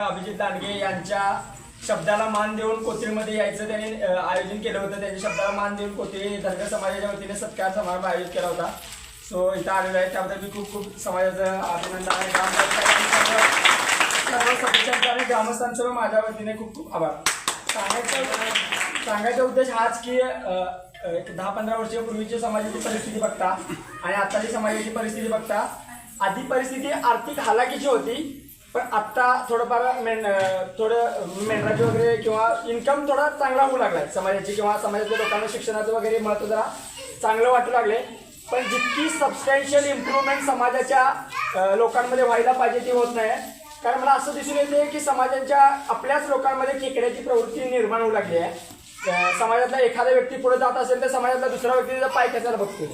अभिजित दांडगे यांच्या शब्दाला मान देऊन कोथळीमध्ये यायचं त्यांनी आयोजन केलं होतं. त्यांच्या शब्दाला मान देऊन कोथळी धनगर समाजाच्या वतीने सत्कार समारंभ आयोजित केला होता. सो इथं आलेलो आहे. त्याबद्दल मी खूप खूप समाजाचं अभिनंदन आहे सर्व सदस्यांचा आणि ग्रामस्थांचं माझ्या वतीने खूप खूप आभार. सांगायचा सांगायचा उद्देश हाच की एक दहा पंधरा वर्षापूर्वीची समाजाची परिस्थिती बघता आणि आताची समाजाची परिस्थिती बघता आधी परिस्थिती आर्थिक हालाकीची होती. पण आत्ता थोडंफार मेन थोडं मेंढराची वगैरे किंवा इन्कम थोडा चांगला होऊ लागलाय. समाजाची किंवा समाजातल्या लोकांना शिक्षणाचं वगैरे महत्त्व जरा चांगलं वाटू लागले. पण जितकी सबस्टॅन्शियल इम्प्रूव्हमेंट समाजाच्या लोकांमध्ये व्हायला पाहिजे ती होत नाही. कारण मला असं दिसून येते की समाजाच्या आपल्याच लोकांमध्ये खेकड्याची प्रवृत्ती निर्माण होऊ लागली आहे. समाजातला एखादा व्यक्ती पुढे जात असेल तर समाजातला दुसरा व्यक्ती त्याचा पाय कशाला बघतो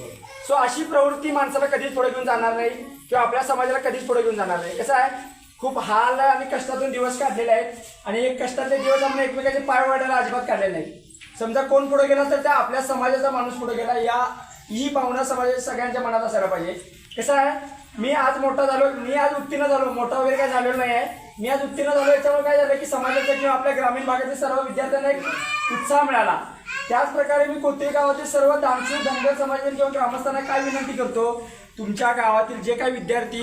सो अशी प्रवृत्ती माणसाला कधीच पुढे घेऊन जाणार नाही किंवा आपल्या समाजाला कधीच पुढे घेऊन जाणार नाही. कसं आहे? खूप हाल आणि कष्टातून दिवस काढलेले आहेत. आणि एक कष्टातले दिवस आपण एकमेकाचे पाय वाढायला अजिबात काढलेले नाही. समजा कोण पुढे गेला तर त्या आपल्या समाजाचा माणूस पुढे गेला. या ही भावना समाजाच्या सगळ्यांच्या मनात असायला पाहिजे. कसं आहे? मी आज मोठा झालो मी आज उत्तीर्ण झालो. मोठा वगैरे काय झालेलो नाही आहे. मी आज उत्तीर्ण झालो याच्यामुळे काय झालं की समाजाच्या किंवा आपल्या ग्रामीण भागातील सर्व विद्यार्थ्यांना एक उत्साह मिळाला. त्याचप्रकारे मी कोणत्याही गावातील सर्व दानशूर धनगर समाजातील किंवा ग्रामस्थांना काय विनंती करतो? तुमच्या गावातील जे काही विद्यार्थी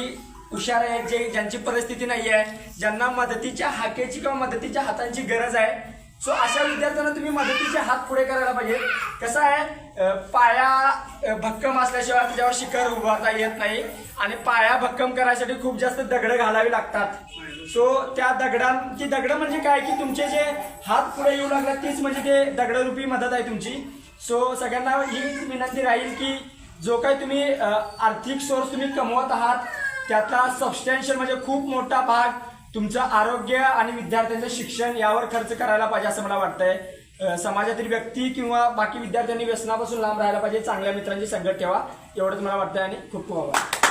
हुशार आहेत जे ज्यांची परिस्थिती नाही आहे ज्यांना मदतीच्या हाकेची किंवा मदतीच्या हातांची गरज आहे. सो अशा विद्यार्थ्यांना तुम्ही मदतीचे हात पुढे करायला पाहिजे. कसं आहे पाया भक्कम असल्याशिवाय त्याच्यावर शिखर उभारता येत नाही आणि पाया भक्कम करायसाठी खूप जास्त दगडं घालावी लागतात. सो त्या दगडांची दगडं म्हणजे काय? की तुमचे जे हात पुढे येऊ लागतात तीच म्हणजे ते दगडरूपी मदत आहे तुमची. सो सगळ्यांना ही विनंती राहील की जो काही तुम्ही आर्थिक सोर्स तुम्ही कमवत आहात त्यातला सबस्टॅन्शियल म्हणजे खूप मोठा भाग तुमचं आरोग्य आणि विद्यार्थ्यांचं शिक्षण यावर खर्च करायला पाहिजे असं मला वाटतंय. समाजातील व्यक्ती किंवा बाकी विद्यार्थ्यांनी व्यसनापासून लांब राहायला पाहिजे चांगल्या मित्रांची संगत ठेवा एवढंच मला वाटतंय आणि खूप खूप आभार.